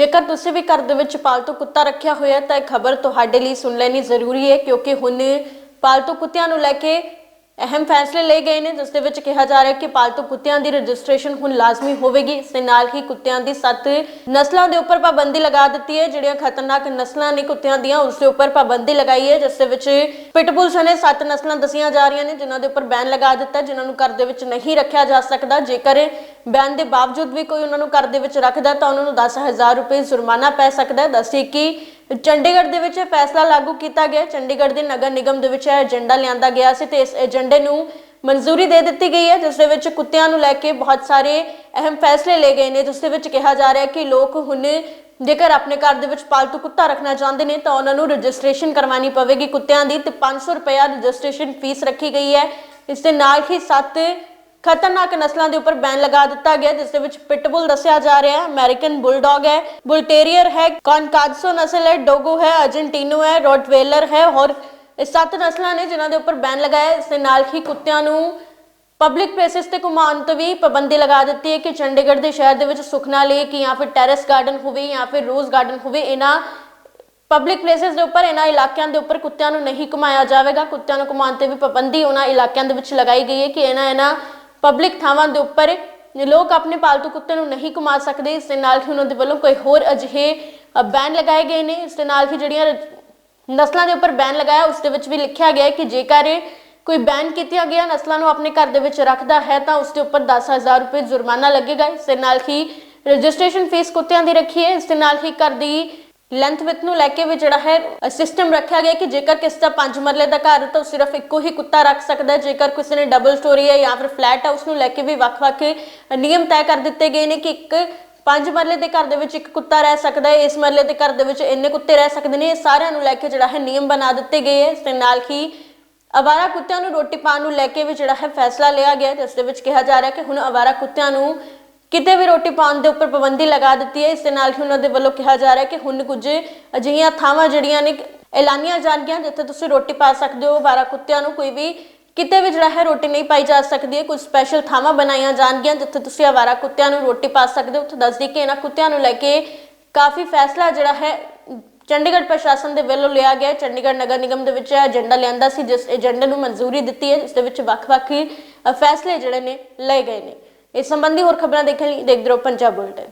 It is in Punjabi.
ਜੇਕਰ ਤੁਸੀਂ ਵੀ ਘਰ ਦੇ ਵਿੱਚ ਪਾਲਤੂ ਕੁੱਤਾ ਰੱਖਿਆ ਹੋਇਆ ਤਾਂ ਇਹ ਖਬਰ ਤੁਹਾਡੇ ਲਈ ਸੁਣ ਲੈਣੀ ਜ਼ਰੂਰੀ ਹੈ ਕਿਉਂਕਿ ਹੁਣ ਪਾਲਤੂ ਕੁੱਤਿਆਂ ਨੂੰ ਲੈ ਕੇ ਅਹਿਮ ਫੈਸਲੇ ਲਏ ਗਏ ਨੇ ਜਿਸ ਦੇ ਵਿੱਚ ਕਿਹਾ ਜਾ ਰਿਹਾ ਹੈ ਕਿ ਪਾਲਤੂ ਕੁੱਤਿਆਂ ਦੀ ਰਜਿਸਟ੍ਰੇਸ਼ਨ ਹੁਣ ਲਾਜ਼ਮੀ ਹੋਵੇਗੀ। ਇਸ ਦੇ ਨਾਲ ਹੀ ਕੁੱਤਿਆਂ ਦੀ ਸੱਤ ਨਸਲਾਂ ਦੇ ਉੱਪਰ ਪਾਬੰਦੀ ਲਗਾ ਦਿੱਤੀ ਹੈ ਜਿਹੜੀਆਂ ਖਤਰਨਾਕ ਨਸਲਾਂ ਨੇ ਕੁੱਤਿਆਂ ਦੀਆਂ ਉਸ ਦੇ ਉੱਪਰ ਪਾਬੰਦੀ ਲਗਾਈ ਹੈ ਜਿਸ ਦੇ ਵਿੱਚ ਪਿਟਬੁਲ ਸਣੇ ਸੱਤ ਨਸਲਾਂ ਦਸੀਆਂ ਜਾ ਰਹੀਆਂ ਨੇ ਜਿਨ੍ਹਾਂ ਦੇ ਉੱਪਰ ਬੈਨ ਲਗਾ ਦਿੱਤਾ ਹੈ, ਜਿਨ੍ਹਾਂ ਨੂੰ ਘਰ ਦੇ ਵਿੱਚ ਨਹੀਂ ਰੱਖਿਆ ਜਾ ਸਕਦਾ। ਜੇਕਰ ਬੈਨ ਦੇ ਬਾਵਜੂਦ ਵੀ ਕੋਈ ਉਹਨਾਂ ਨੂੰ ਘਰ ਦੇ ਵਿੱਚ ਰੱਖਦਾ ਤਾਂ ਉਹਨਾਂ ਨੂੰ 10000 ਰੁਪਏ ਜੁਰਮਾਨਾ ਪੈ ਸਕਦਾ ਹੈ। ਦੱਸੀ ਕਿ ਚੰਡੀਗੜ੍ਹ ਦੇ ਵਿੱਚ ਇਹ ਫੈਸਲਾ ਲਾਗੂ ਕੀਤਾ ਗਿਆ ਚੰਡੀਗੜ੍ਹ ਦੇ ਨਗਰ ਨਿਗਮ ਦੇ ਵਿੱਚ ਇਹ ਏਜੰਡਾ ਲਿਆਂਦਾ ਗਿਆ ਸੀ ਤੇ ਇਸ ਏਜੰਡੇ ਨੂੰ ਮਨਜ਼ੂਰੀ ਦੇ ਦਿੱਤੀ ਗਈ ਹੈ, ਜਿਸ ਦੇ ਵਿੱਚ ਕੁੱਤਿਆਂ ਨੂੰ ਲੈ ਕੇ ਬਹੁਤ ਸਾਰੇ ਅਹਿਮ ਫੈਸਲੇ ਲਏ ਗਏ ਨੇ, ਜਿਸ ਦੇ ਵਿੱਚ ਕਿਹਾ ਜਾ ਰਿਹਾ ਹੈ ਕਿ ਲੋਕ ਹੁਣ ਜੇਕਰ ਆਪਣੇ ਘਰ ਦੇ ਵਿੱਚ ਪਾਲਤੂ ਕੁੱਤਾ ਰੱਖਣਾ ਚਾਹੁੰਦੇ ਨੇ ਤਾਂ ਉਹਨਾਂ ਨੂੰ ਰਜਿਸਟ੍ਰੇਸ਼ਨ ਕਰਵਾਉਣੀ ਪਵੇਗੀ ਕੁੱਤਿਆਂ ਦੀ ਤੇ 500 ਰੁਪਇਆ ਰਜਿਸਟ੍ਰੇਸ਼ਨ ਫੀਸ ਰੱਖੀ ਗਈ ਹੈ। ਇਸ ਦੇ ਨਾਲ ਹੀ ਸੱਤ ਖਤਰਨਾਕ ਨਸਲਾਂ ਦੇ ਉੱਪਰ ਬੈਨ ਲਗਾ ਦਿੱਤਾ ਗਿਆ, ਜਿਸ ਦੇ ਵਿੱਚ ਪਿਟਬੁਲ ਦੱਸਿਆ ਜਾ ਰਿਹਾ ਹੈ, ਅਮਰੀਕਨ ਬੁਲਡੌਗ ਹੈ ਬੁਲ ਹੈ ਕੌਨਕਾਡਸੋ ਨਸਲ ਹੈ, ਡੋਗੋ ਹੈ, ਅਰਜਨਟੀਨੋ ਹੈ, ਰੋਟਵੇਲਰ ਹੈ ਔਰ ਇਹ ਸੱਤ ਨਸਲਾਂ ਨੇ ਜਿਨ੍ਹਾਂ ਦੇ ਉੱਪਰ ਬੈਨ ਲਗਾਇਆ ਇਸ ਦੇ ਨਾਲ ਹੀ ਕੁੱਤਿਆਂ ਨੂੰ ਪਬਲਿਕ ਪਲੇਸਿਸ ਤੇ ਘੁਮਾਉਣ ਤੋਂ ਵੀ ਪਾਬੰਦੀ ਲਗਾ ਦਿੱਤੀ ਹੈ ਕਿ ਚੰਡੀਗੜ੍ਹ ਦੇ ਸ਼ਹਿਰ ਦੇ ਵਿੱਚ ਸੁਖਨਾ ਲੇਕ ਜਾਂ ਫਿਰ ਟੈਰੇਸ ਗਾਰਡਨ ਹੋਵੇ ਜਾਂ ਫਿਰ ਰੋਜ਼ ਗਾਰਡਨ ਹੋਵੇ, ਇਹਨਾਂ ਪਬਲਿਕ ਪਲੇਸਿਸ ਦੇ ਉੱਪਰ, ਇਹਨਾਂ ਇਲਾਕਿਆਂ ਦੇ ਉੱਪਰ ਕੁੱਤਿਆਂ ਨੂੰ ਨਹੀਂ ਘੁਮਾਇਆ ਜਾਵੇਗਾ। ਕੁੱਤਿਆਂ ਨੂੰ ਘੁਮਾਉਣ ਤੇ ਵੀ ਪਾਬੰਦੀ ਉਹਨਾਂ ਇਲਾਕਿਆਂ ਦੇ ਵਿੱਚ ਲਗਾਈ ਗਈ ਹੈ ਕਿ ਇਹਨਾਂ ਇਹਨਾਂ ਪਬਲਿਕ ਥਾਵਾਂ ਦੇ ਉੱਪਰ ਲੋਕ ਆਪਣੇ ਪਾਲਤੂ ਕੁੱਤੇ ਨੂੰ ਨਹੀਂ ਘੁਮਾ ਸਕਦੇ। ਇਸ ਦੇ ਨਾਲ ਹੀ ਉਹਨਾਂ ਦੇ ਵੱਲੋਂ ਕੋਈ ਹੋਰ ਅਜਿਹੇ ਬੈਨ ਲਗਾਏ ਗਏ ਨੇ। ਇਸ ਦੇ ਨਾਲ ਹੀ ਜਿਹੜੀਆਂ ਨਸਲਾਂ ਦੇ ਉੱਪਰ ਬੈਨ ਲਗਾਇਆ, ਉਸ ਦੇ ਵਿੱਚ ਵੀ ਲਿਖਿਆ ਗਿਆ ਹੈ ਕਿ ਜੇਕਰ ਕੋਈ ਬੈਨ ਕੀਤੀਆਂ ਗਿਆ ਨਸਲਾਂ ਨੂੰ ਆਪਣੇ ਘਰ ਦੇ ਵਿੱਚ ਰੱਖਦਾ ਹੈ, ਤਾਂ ਉਸ ਦੇ ਉੱਪਰ 10000 ਰੁਪਏ ਜੁਰਮਾਨਾ ਲੱਗੇਗਾ। ਇਸ ਦੇ ਨਾਲ ਹੀ ਰਜਿਸਟ੍ਰੇਸ਼ਨ ਫੀਸ ਕੁੱਤਿਆਂ ਦੀ ਰੱਖੀ ਹੈ। ਇਸ ਦੇ ਨਾਲ ਹੀ ਘਰ ਦੀ ਲੈਂਥ ਵਿਥ ਨੂੰ ਲੈ ਕੇ ਵੀ ਜਿਹੜਾ ਹੈ ਸਿਸਟਮ ਰੱਖਿਆ ਗਿਆ ਕਿ ਜੇਕਰ ਕਿਸੇ ਦਾ ਪੰਜ ਮਰਲੇ ਦਾ ਘਰ, ਤਾਂ ਸਿਰਫ ਇੱਕੋ ਹੀ ਕੁੱਤਾ ਰੱਖ ਸਕਦਾ ਹੈ। ਜੇਕਰ ਕਿਸੇ ਨੇ ਡਬਲ ਸਟੋਰੀ ਹੈ ਜਾਂ ਫਿਰ ਫਲੈਟ ਹੈ ਉਸ ਨੂੰ ਲੈ ਕੇ ਵੀ ਵੱਖ-ਵੱਖ ਨਿਯਮ ਤੈਅ ਕਰ ਦਿੱਤੇ ਗਏ ਨੇ ਕਿ ਇੱਕ ਪੰਜ ਮਰਲੇ ਦੇ ਘਰ ਦੇ ਵਿੱਚ ਇੱਕ ਕੁੱਤਾ ਰਹਿ ਸਕਦਾ ਹੈ। ਇਸ ਮਰਲੇ ਦੇ ਘਰ ਦੇ ਵਿੱਚ ਇੰਨੇ ਕੁੱਤੇ ਰਹਿ ਸਕਦੇ ਨੇ, ਇਹ ਸਾਰਿਆਂ ਨੂੰ ਲੈ ਕੇ ਜਿਹੜਾ ਹੈ ਨਿਯਮ ਬਣਾ ਦਿੱਤੇ ਗਏ ਹੈ। ਇਸ ਦੇ ਨਾਲ ਹੀ ਅਵਾਰਾ ਕੁੱਤਿਆਂ ਨੂੰ ਰੋਟੀ ਪਾਣ ਨੂੰ ਲੈ ਕੇ ਵੀ ਜਿਹੜਾ ਹੈ ਫੈਸਲਾ ਲਿਆ ਗਿਆ ਹੈ ਜਿਸ ਦੇ ਵਿੱਚ ਕਿਹਾ ਜਾ ਰਿਹਾ ਕਿ ਹੁਣ ਅਵਾਰਾ ਕੁੱਤਿਆਂ ਨੂੰ ਕਿਤੇ ਵੀ ਰੋਟੀ ਪਾਉਣ ਦੇ ਉੱਪਰ ਪਾਬੰਦੀ ਲਗਾ ਦਿੱਤੀ ਹੈ, ਇਸ ਦੇ ਨਾਲ ਹੀ ਉਹਨਾਂ ਦੇ ਵੱਲੋਂ ਕਿਹਾ ਜਾ ਰਿਹਾ ਕਿ ਹੁਣ ਕੁਝ ਅਜਿਹੀਆਂ ਥਾਵਾਂ ਜਿਹੜੀਆਂ ਨੇ ਐਲਾਨੀਆਂ ਜਾਣਗੀਆਂ, ਜਿੱਥੇ ਤੁਸੀਂ ਰੋਟੀ ਪਾ ਸਕਦੇ ਹੋ ਅਵਾਰਾ ਕੁੱਤਿਆਂ ਨੂੰ ਕੋਈ ਵੀ ਕਿਤੇ ਵੀ ਜਿਹੜਾ ਹੈ ਰੋਟੀ ਨਹੀਂ ਪਾਈ ਜਾ ਸਕਦੀ ਹੈ, ਕੁਝ ਸਪੈਸ਼ਲ ਥਾਵਾਂ ਬਣਾਈਆਂ ਜਾਣਗੀਆਂ, ਜਿੱਥੇ ਤੁਸੀਂ ਅਵਾਰਾ ਕੁੱਤਿਆਂ ਨੂੰ ਰੋਟੀ ਪਾ ਸਕਦੇ ਹੋ। ਉੱਥੇ ਦੱਸ ਦਈਏ ਕਿ ਇਹਨਾਂ ਕੁੱਤਿਆਂ ਨੂੰ ਲੈ ਕੇ ਕਾਫੀ ਫੈਸਲਾ ਜਿਹੜਾ ਹੈ ਚੰਡੀਗੜ੍ਹ ਪ੍ਰਸ਼ਾਸਨ ਦੇ ਵੱਲੋਂ ਲਿਆ ਗਿਆ ਚੰਡੀਗੜ੍ਹ ਨਗਰ ਨਿਗਮ ਦੇ ਵਿੱਚ ਇਹ ਏਜੰਡਾ ਲਿਆਂਦਾ ਸੀ, ਜਿਸ ਏਜੰਡੇ ਨੂੰ ਮਨਜ਼ੂਰੀ ਦਿੱਤੀ ਹੈ ਜਿਸ ਦੇ ਵਿੱਚ ਵੱਖ-ਵੱਖ ਫੈਸਲੇ ਜਿਹੜੇ ਨੇ ਲਏ ਗਏ ਨੇ। ਇਸ ਸੰਬੰਧੀ ਹੋਰ ਖਬਰਾਂ ਦੇਖਣ ਲਈ ਦੇਖਦੇ ਰਹੋ ਪੰਜਾਬ ਬੁਲਟਨ।